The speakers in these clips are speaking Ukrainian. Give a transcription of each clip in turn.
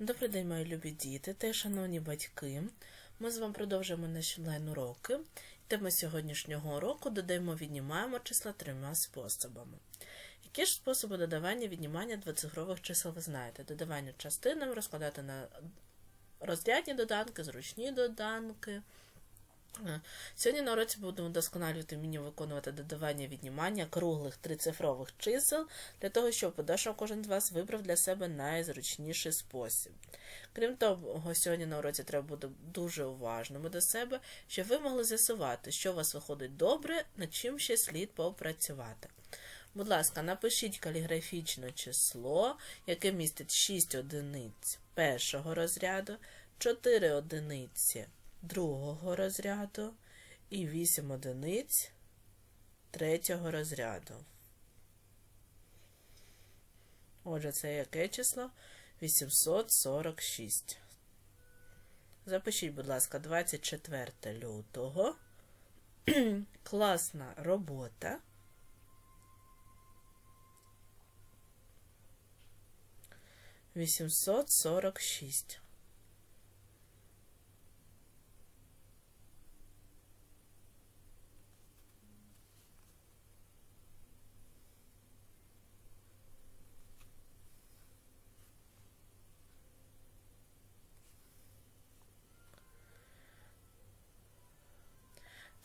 Добрий день, мої любі діти та й шановні батьки. Ми з вами продовжуємо наші онлайн-уроки. Тема сьогоднішнього уроку додаємо віднімаємо числа трьома способами. Які ж способи додавання віднімання двоцифрових чисел ви знаєте? Додавання частинами, розкладати на розрядні доданки, зручні доданки. Е, Сьогодні на уроці будемо вдосконалювати вміння виконувати додавання віднімання круглих трицифрових чисел для того, щоб подальшому кожен з вас вибрав для себе найзручніший спосіб. Крім того, сьогодні на уроці треба бути дуже уважними до себе, щоб ви могли з'ясувати, що у вас виходить добре, над чим ще слід попрацювати. Будь ласка, напишіть каліграфічне число, яке містить 6 одиниць першого розряду, 4 одиниці другого розряду і 8 одиниць третього розряду. Отже, це яке число? 846. Запишіть, будь ласка, 24 лютого. Класна робота. Вісімсот сорок шість.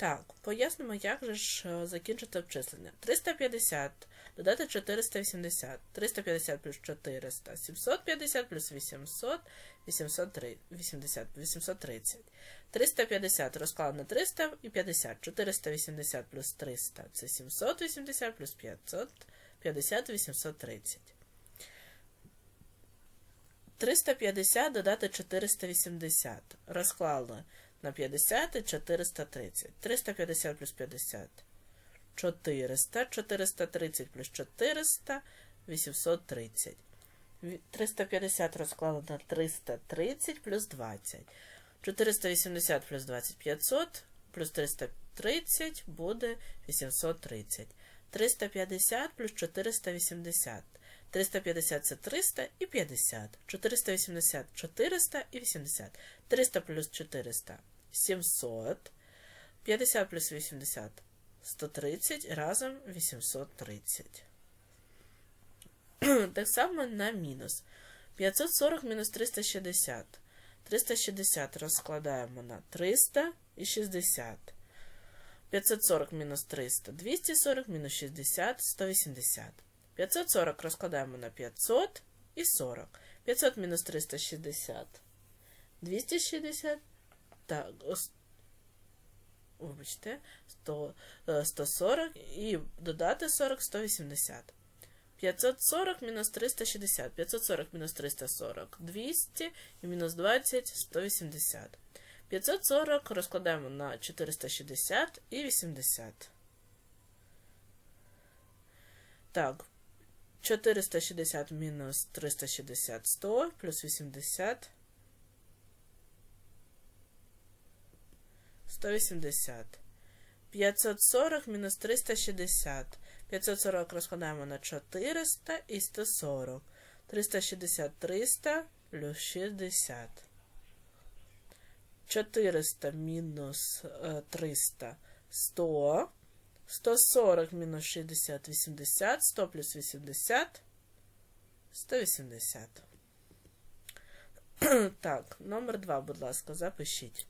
Так, пояснимо, як же ж е, закінчити обчислення. 350 додати 480. 350 плюс 400 750 плюс 800 880, 830. 350 розклад на 300 і 50. 480 плюс 300 це 780 плюс 550 830. 350 додати 480. Розклали на 50 і 430. 350 плюс 50. 400. 430 плюс 400. 830. 350 розклали на 330 плюс 20. 480 плюс 20 500 плюс 330 буде 830. 350 плюс 480. 350 це 300 і 50. 480 400 і 80. 300 плюс 400 700. 50 плюс 80 130. Разом 830. Так само на мінус. 540 мінус 360. 360 розкладаємо на 300 і 60. 540 мінус 300 240 мінус 60 180. 540 розкладаємо на 500 і 40. 500 мінус 360. 260. Так, вибачте, 100, 140 і додати 40 180. 540 мінус 360. 540 мінус 340 200 і мінус 20 180. 540 розкладаємо на 460 і 80. Так, 460 мінус 360 100 плюс 80 180. 540 мінус 360. 540 розкладаємо на 400 і 140. 360 300 плюс 60. 400 мінус 300 100. 140 мінус 60 80. 100 плюс 80 180. Так, номер 2, будь ласка, запишіть.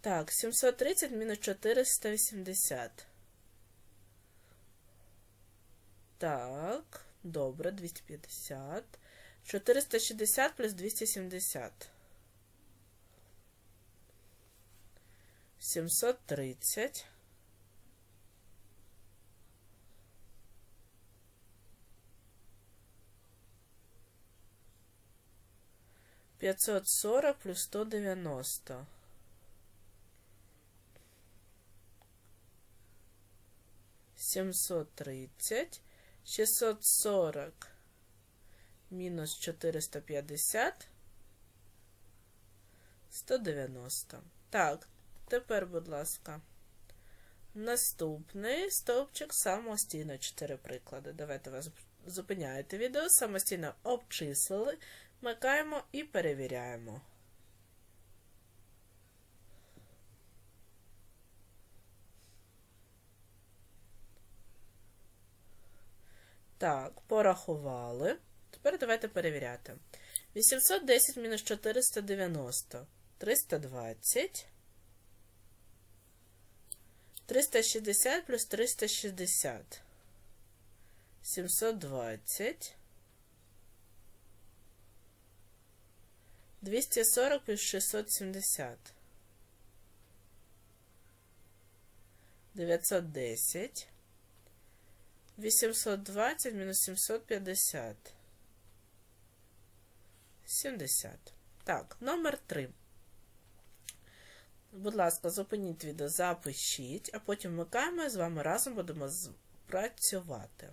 Так, 730 мінус 480. Так, добре, 250. 460 плюс 270. 730. Пятьсот сорок плюс сто девяносто. 730, 640 мінус 450, 190. Так, тепер, будь ласка, Наступний стовпчик самостійно 4 приклади. Давайте вас зупиняєте відео, самостійно обчислили, вмикаємо і перевіряємо. Так, порахували. Тепер давайте перевіряти. 810 мінус 490. 320. 360 плюс 360. 720. 240 плюс 670. 910. 820 мінус 750. 70. Так, номер 3. Будь ласка, зупиніть відео, запишіть, а потім вмикаємо і з вами разом будемо працювати.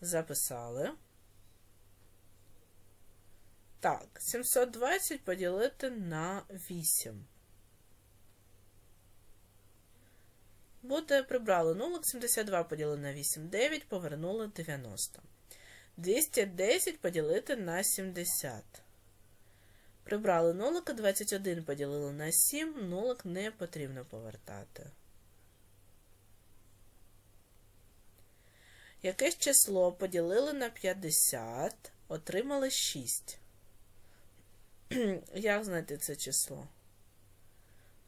Записали. Так, 720 поділити на 8. Буде прибрали нулик 72 поділити на 8, 9, повернули 90. 210 поділити на 70. Прибрали нулика, 21 поділили на 7, нулик не потрібно повертати. Якесь число поділили на 50, отримали 6. Як знайти це число?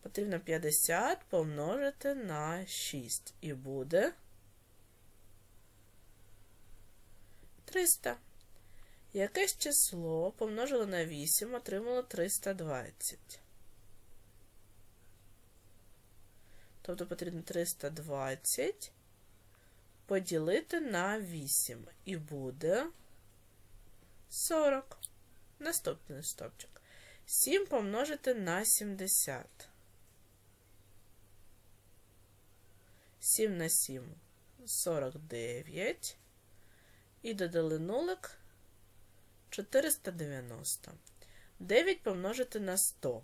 Потрібно 50 помножити на 6. І буде 300. Якесь число помножили на 8, отримало 320. Тобто потрібно 320 поділити на 8. І буде 40. Наступний стопчик. 7 помножити на 70. 7 на 7 49. І додали нулик 490. 9 помножити на 100.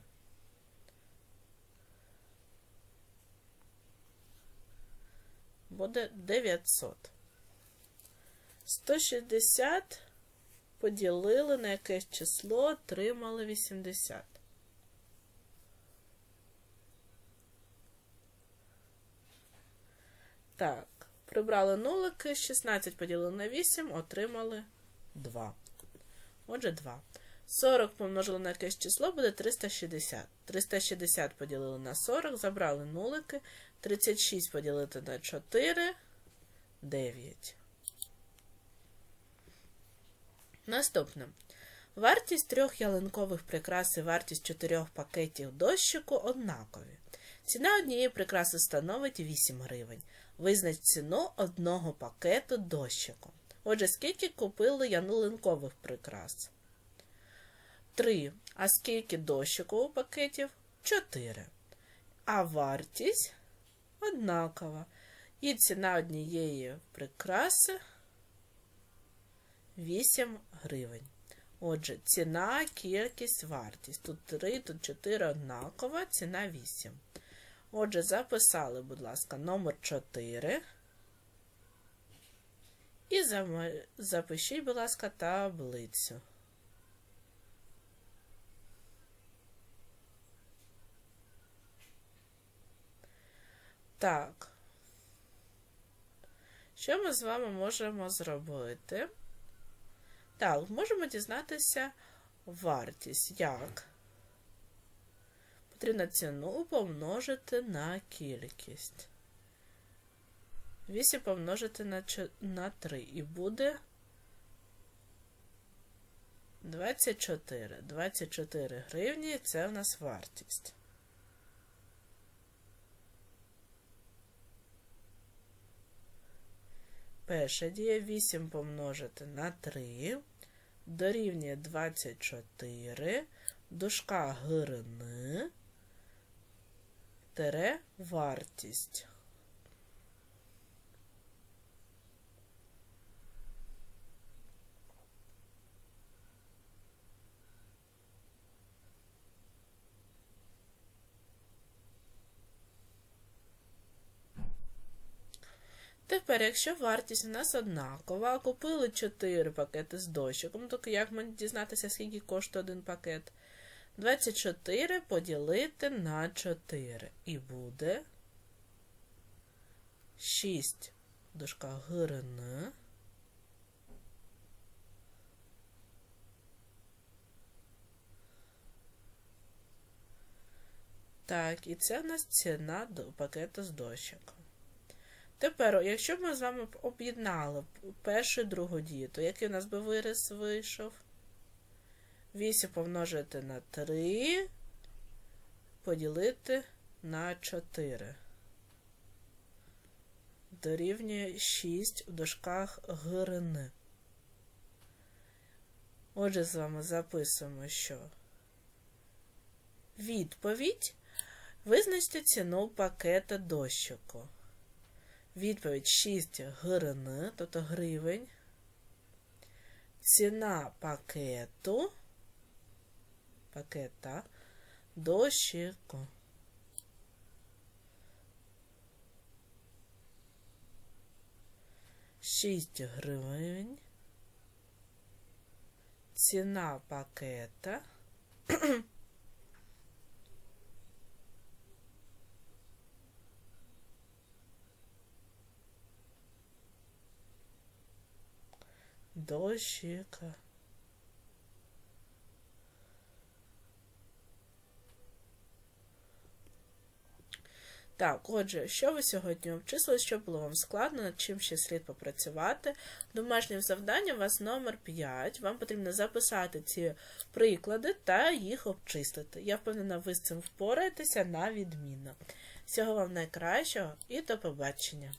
Буде 900. 160 поділили на якесь число, отримали 80. Так, прибрали нулики, 16 поділили на 8, отримали 2. Отже, 2. 40 помножили на якесь число, буде 360. 360 поділили на 40, забрали нулики. 36 поділити на 4, 9. Наступне. Вартість трьох ялинкових прикрас і вартість чотирьох пакетів дощику однакові. Ціна однієї прикраси становить 8 гривень. Визнач ціну одного пакету дощику. Отже, скільки купили ялинкових прикрас? 3. А скільки дощикових пакетів? 4. А вартість однакова. І ціна однієї прикраси 8 гривень. Отже, ціна, кількість, вартість. Тут 3, тут 4 однакова, ціна 8. Отже, записали, будь ласка, номер 4. І запишіть, будь ласка, таблицю. Так. Що ми з вами можемо зробити? Так, можемо дізнатися вартість. Як? Потрібно ціну помножити на кількість. 8 помножити на на 3 і буде 24. 24 гривні це у нас вартість. Перша дія 8 помножити на 3 дорівнює 24, дужка гирни, тире вартість. Тепер, якщо вартість у нас однакова, а купили 4 пакети з дощиком, то як мені дізнатися, скільки коштує один пакет? 24 поділити на 4. І буде 6 в дужках гривень. Так, і це у нас ціна до пакету з дощиком. Тепер, якщо б ми з вами об'єднали першу і другу дію, то який у нас би вираз вийшов? 8 помножити на 3, поділити на 4. Дорівнює 6 в дужках гривни. Отже, з вами записуємо, що відповідь визначте ціну пакета дощику. Відповідь 6 гривень, тобто гривень. Ціна пакету пакета дощику. Шість гривень. Ціна пакета. Дощика. Так, отже, що ви сьогодні обчислили, що було вам складно, над чим ще слід попрацювати. Домашнє завдання у вас номер 5. Вам потрібно записати ці приклади та їх обчислити. Я впевнена, ви з цим впораєтеся на відмінно. Всього вам найкращого і до побачення!